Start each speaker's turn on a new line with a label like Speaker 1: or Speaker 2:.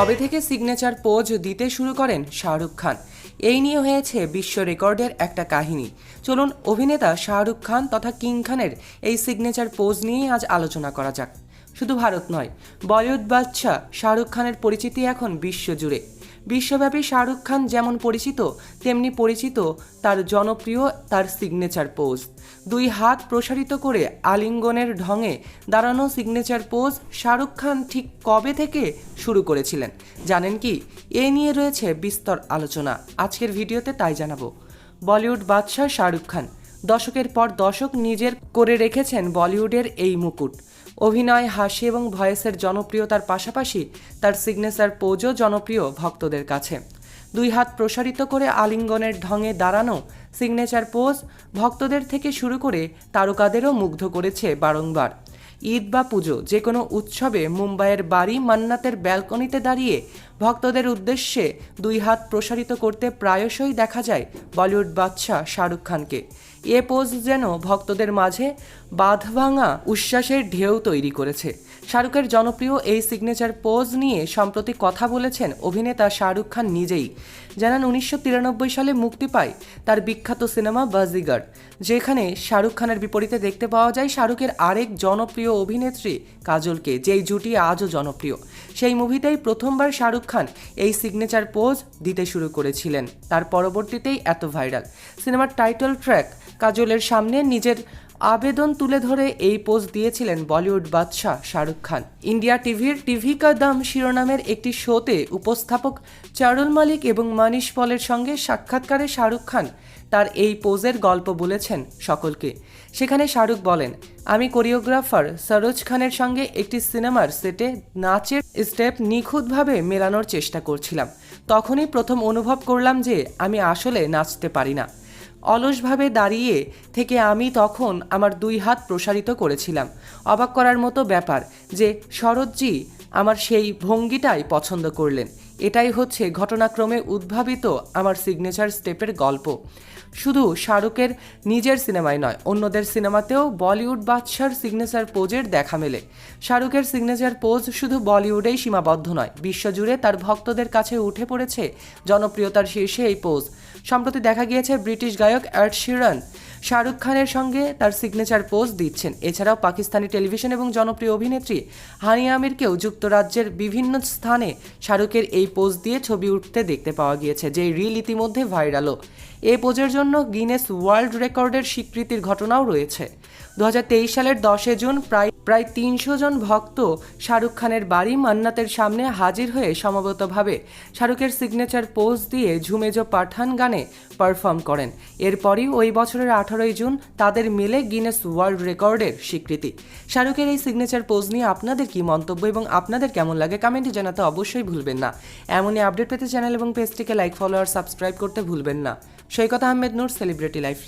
Speaker 1: কবে থেকে signature pose দিতে শুরু করেন শাহরুখ খান? এই নিয়ে হয়েছে বিশ্ব রেকর্ডের একটা কাহিনী। চলুন, অভিনেতা শাহরুখ খান তথা কিং খানের এই সিগনেচার পোজ নিয়েই আজ আলোচনা করা যাক। শুধু ভারত নয়, বলিউড বাদশাহ শাহরুখ খানের পরিচিতি এখন বিশ্বজুড়ে। বিশ্বব্যাপী শাহরুখ খান যেমন পরিচিত, তেমনি পরিচিত তার জনপ্রিয় তার সিগনেচার পোজ দুই হাত প্রসারিত করে আলিঙ্গনের ঢঙে দাঁড়ানো সিগনেচার পোজ শাহরুখ খান ঠিক কবে থেকে শুরু করেছিলেন? জানেন কি? এ নিয়ে রয়েছে বিস্তর আলোচনা। আজকের ভিডিওতে তাই জানাব। বলিউড বাদশাহ শাহরুখ খান। দশকের পর দশক নিজের করে রেখেছেন বলিউডের এই মুকুট। অভিনয়, হাসি এবং ভয়েসের জনপ্রিয়তার পাশাপাশি তার সিগনেচার পোজও জনপ্রিয় ভক্তদের কাছে। দুই হাত প্রসারিত করে আলিঙ্গনের ঢঙে দাঁড়ানো সিগনেচার পোজ ভক্তদের থেকে শুরু করে তারকাদেরও মুগ্ধ করেছে বারংবার। ঈদ বা পুজো যে কোনো উৎসবে মুম্বাইয়ের বাড়ি, মান্নাতের ব্যালকনিতে দাঁড়িয়ে ভক্তদের উদ্দেশ্যে দুই হাত প্রসারিত করতে প্রায়শই দেখা যায় বলিউড বাদশাহ শাহরুখ খানকে। এ পোজ যেন ভক্তদের মাঝে বাঁধভাঙা উচ্ছ্বাসের ঢেউ তৈরি করেছে। শাহরুখের জনপ্রিয় এই সিগনেচার পোজ নিয়ে সম্প্রতি কথা বলেছেন অভিনেতা শাহরুখ খান নিজেই। জানান উনিশশো তিরানব্বই সালে মুক্তি পায় তার বিখ্যাত সিনেমা বাজিগার। যেখানে শাহরুখ খানের বিপরীতে দেখতে পাওয়া যায় শাহরুখের আরেক জনপ্রিয় অভিনেত্রী কাজলকে, যেই জুটি আজও জনপ্রিয়। সেই মুভিতেই প্রথমবার শাহরুখ খান এই সিগনেচার পোজ দিতে শুরু করেছিলেন। তার পরবর্তীতেই এত ভাইরাল সিনেমার টাইটেল ট্র্যাক কাজলের সামনে নিজের আবেদন তুলে ধরে এই পোজ দিয়েছিলেন বলিউড বাদশাহ শাহরুখ খান। ইন্ডিয়া টিভির টিভি কা দাম শিরোনামের একটি শোতে উপস্থাপক চারুল মালিক এবং মানিশ পলের সঙ্গে সাক্ষাৎকারে শাহরুখ খান তার এই পোজের গল্প বলেছেন সকলকে। সেখানে শাহরুখ বলেন, আমি কোরিওগ্রাফার সরোজ খানের সঙ্গে একটি সিনেমার সেটে নাচের স্টেপ নিখুঁতভাবে মেলানোর চেষ্টা করছিলাম। তখনই প্রথম অনুভব করলাম যে আমি আসলে নাচতে পারি না। অলসভাবে দাঁড়িয়ে থেকে আমি তখন আমার দুই হাত প্রসারিত করেছিলাম। অবাক করার মতো ব্যাপার যে শরৎজি আমার সেই ভঙ্গিটাই পছন্দ করলেন। এটাই হচ্ছে ঘটনাক্রমে উদ্ভাবিত আমার সিগনেচার স্টেপের গল্প। শুধু শাহরুখের নিজের সিনেমায় নয়, অন্যদের সিনেমাতেও বলিউড বাদশার সিগনেচার পোজের দেখা মেলে। শাহরুখের সিগনেচার পোজ শুধু বলিউডেই সীমাবদ্ধ নয়, বিশ্বজুড়ে তার ভক্তদের কাছে উঠে পড়েছে জনপ্রিয়তার শীর্ষে এই পোজ সম্প্রতি দেখা গিয়েছে ব্রিটিশ গায়ক অ্যাড শিরান। শাহরুখ খানের সঙ্গে তার সিগনেচার পোজ দিচ্ছেন। এছাড়াও পাকিস্তানি টেলিভিশন এবং জনপ্রিয় অভিনেত্রী হানিয়া আমিরকেও যুক্তরাজ্যের বিভিন্ন স্থানে শাহরুখের এই পোজ দিয়ে ছবি উঠতে দেখতে পাওয়া গিয়েছে যে রিল ইতিমধ্যে ভাইরালও এ পোজের জন্য গিনেস ওয়ার্ল্ড রেকর্ডের স্বীকৃতির ঘটনাও রয়েছে। দু হাজার তেইশ সালের দশে জুন প্রায় প্রায় তিনশো জন ভক্ত শাহরুখ খানের বাড়ি মান্নাতের সামনে হাজির হয়ে সমবেতভাবে শাহরুখের সিগনেচার পোজ দিয়ে ঝুমেজো পাঠান গানে পারফর্ম করেন। এরপরই ওই বছরের আঠারোই জুন তাদের মেলে গিনেস ওয়ার্ল্ড রেকর্ডের স্বীকৃতি। শাহরুখের এই সিগনেচার পোজ নিয়ে আপনাদের কি মন্তব্য এবং আপনাদের কেমন লাগে কমেন্টে জানাতে অবশ্যই ভুলবেন না। এমনই আপডেট পেতে চ্যানেল এবং পেজটিকে লাইক ফলো আর সাবস্ক্রাইব করতে ভুলবেন না। Saikat Ahmed Noor celebrity life